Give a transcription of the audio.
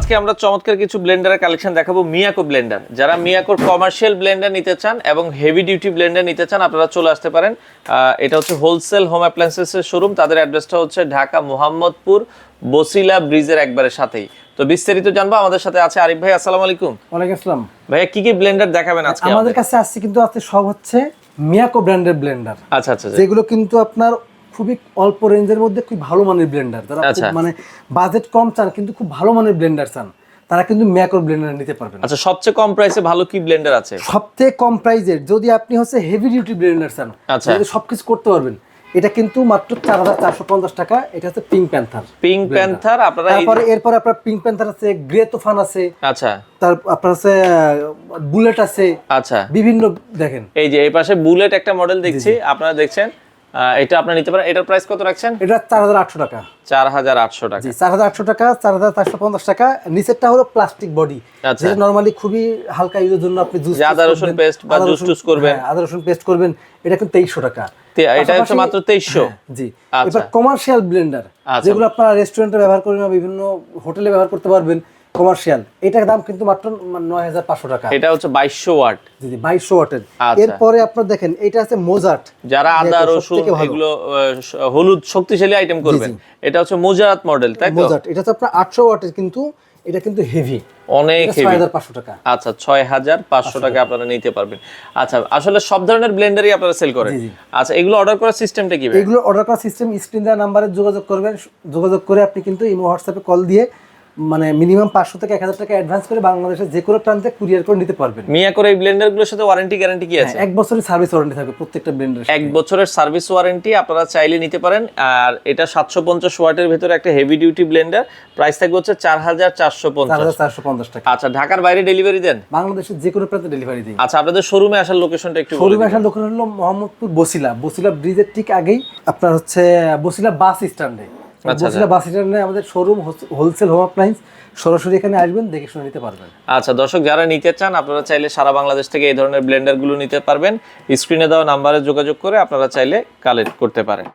আজকে আমরা চমৎকার কিছু ব্লেন্ডারের কালেকশন দেখাবো মিয়াকো ব্লেন্ডার। যারা মিয়াকোর কমার্শিয়াল ব্লেন্ডার নিতে চান এবং হেভি ডিউটি ব্লেন্ডার নিতে চান আপনারা চলে আসতে পারেন। এটা হচ্ছে হোলসেল হোম অ্যাপ্লায়েন্সেসের শোরুম তাদের অ্যাড্রেসটা হচ্ছে ঢাকা মোহাম্মদপুর বসিলা ব্রিজের একবারে সাথেই। তো বিস্তারিত জানব আমাদের সাথে আছে আরিফ ভাই আসসালামু আলাইকুম। ওয়ালাইকুম আসসালাম। ভাইয়া কি কি ব্লেন্ডার দেখাবেন আজকে আমাদের কাছে আসছে কিন্তু আছে সব হচ্ছে মিয়াকো ব্র্যান্ডের ব্লেন্ডার। আচ্ছা আচ্ছা আচ্ছা। যেগুলো কিন্তু আপনার খুবই অল্প রেঞ্জের মধ্যে খুব ভালো মানের ব্লেন্ডার খুব আচ্ছা। মানে বাজেট কম চান কিন্তু খুব ভালো মানের ব্লেন্ডার চান। তারা কিন্তু মিয়াকোর ব্লেন্ডার নিতে পারবেন। আচ্ছা সবচেয়ে কম প্রাইসে ভালো কি ব্লেন্ডার আছে? সবথেকে কম প্রাইজের যদি আপনি হচ্ছে হেভি ডিউটি ব্লেন্ডার চান আচ্ছা। যেটাতে সবকিছু করতে পারবেন। এটা কিন্তু মাত্র চার হাজার চারশো পঞ্চাশ টাকা এটা হচ্ছে পিঙ্ক প্যান্থার পিঙ্ক প্যান্থার আপনারা তারপরে এরপরে আপনার পিঙ্ক প্যান্থার আছে গ্রে তুফান আছে আচ্ছা। তার আপনার আছে বুলেট আছে। আচ্ছা। বিভিন্ন দেখেন। এই যে এই পাশে বুলেট একটা মডেল দেখছি আপনারা দেখছেন এটা আপনারা নিতে পারেন। এটার প্রাইস কত রাখছেন? এটা চার হাজার আটশো টাকা। চার হাজার আটশো টাকা। জি চার হাজার আটশো টাকা চার হাজার চারশো পঞ্চাশ টাকা। নিচেরটা হলো প্লাস্টিক বডি আচ্ছা। যেটা নর্মালি খুবই হালকা ইউজের জন্য আপনি জুস আদা রসুন paste বা juice টুস করবেন। আদা রসুন পেস্ট করবেন। এটা কিন্তু তেইশশো টাকা। এটা হচ্ছে মাত্র 2300 হ্যাঁ, জি। আচ্ছা। এবার কমার্শিয়াল ব্লেন্ডার আচ্ছা। যেগুলো আপনারা রেস্টুরেন্টে ব্যবহার করবেন বা বিভিন্ন হোটেলে ব্যবহার করতে পারবেন কমার্শিয়াল এটার দাম কিন্তু মাত্র নয় হাজার পাঁচশো টাকা। এটা হচ্ছে বাইশশো ওয়াট। জি বাইশশো ওয়াটের। আচ্ছা। এরপরে আপনার দেখেন এটা আছে মোজার্ট যারা আদা রসুন এগুলো হলুদ শক্তিশালী আইটেম করবেন। এটা হচ্ছে মুজারাত মডেল তাই এটা হচ্ছে আপনার আটশো ওয়াটের কিন্তু এটা কিন্তু হেভি অনেক হেভি টাকা। আচ্ছা ছয় হাজার পাঁচশো টাকা আপনারা নিতে পারবেন। আচ্ছা আসলে সব ধরনের ব্লেন্ডারই আপনারা সেল করেন। আচ্ছা এগুলো অর্ডার করার সিস্টেমটা কি এগুলো অর্ডার করার সিস্টেম স্ক্রিন দেওয়া নাম্বারে যোগাযোগ করবেন। যোগাযোগ করে আপনি কিন্তু ইমো হোয়াটসঅ্যাপে কল দিয়ে মানে মিনিমাম পাঁচশো থেকে এক হাজার টাকা অ্যাডভান্স করে বাংলাদেশের যে কোনো প্রান্তে কুরিয়ার করে নিতে পারবেন। মিয়া করে এই ব্লেন্ডারগুলোর সাথে ওয়ারেন্টি গ্যারান্টি কি আছে? এক বছরের সার্ভিস ওয়ারেন্টি থাকবে প্রত্যেকটা ব্লেন্ডার এক বছরের সার্ভিস ওয়ারেন্টি আপনারা চাইলে নিতে পারেন আর এটা সাতশো পঞ্চাশ ওয়াটের ভেতরে একটা হেভি ডিউটি ব্লেন্ডার প্রাইস থাকবে হচ্ছে চার হাজার চারশো পঞ্চাশ। চারশো পঞ্চাশ টাকা। আচ্ছা ঢাকার বাইরে ডেলিভারি দেন? বাংলাদেশের যে কোনো প্রান্তে ডেলিভারি দিই আচ্ছা আপনাদের শোরুমে আসার লোকেশনটা একটু শোরুমে দিন। আসার দোকান হলো মোহাম্মদপুর বসিলা। বসিলা ব্রিজের ঠিক আগেই আপনার হচ্ছে বসিলা বাস স্ট্যান্ডে বসিলা বাস স্ট্যান্ডে আমাদের শোরুম হোলসেল হোম অ্যাপ্লায়েন্স সরাসরি এখানে আসবেন দেখে শুনে নিতে পারবেন। আচ্ছা দর্শক যারা নিতে চান আপনারা চাইলে সারা বাংলাদেশ থেকে এই ধরনের ব্লেন্ডারগুলো নিতে পারবেন। স্ক্রিনে দেওয়া নাম্বারে যোগাযোগ করে আপনারা চাইলে কালেক্ট করতে পারেন।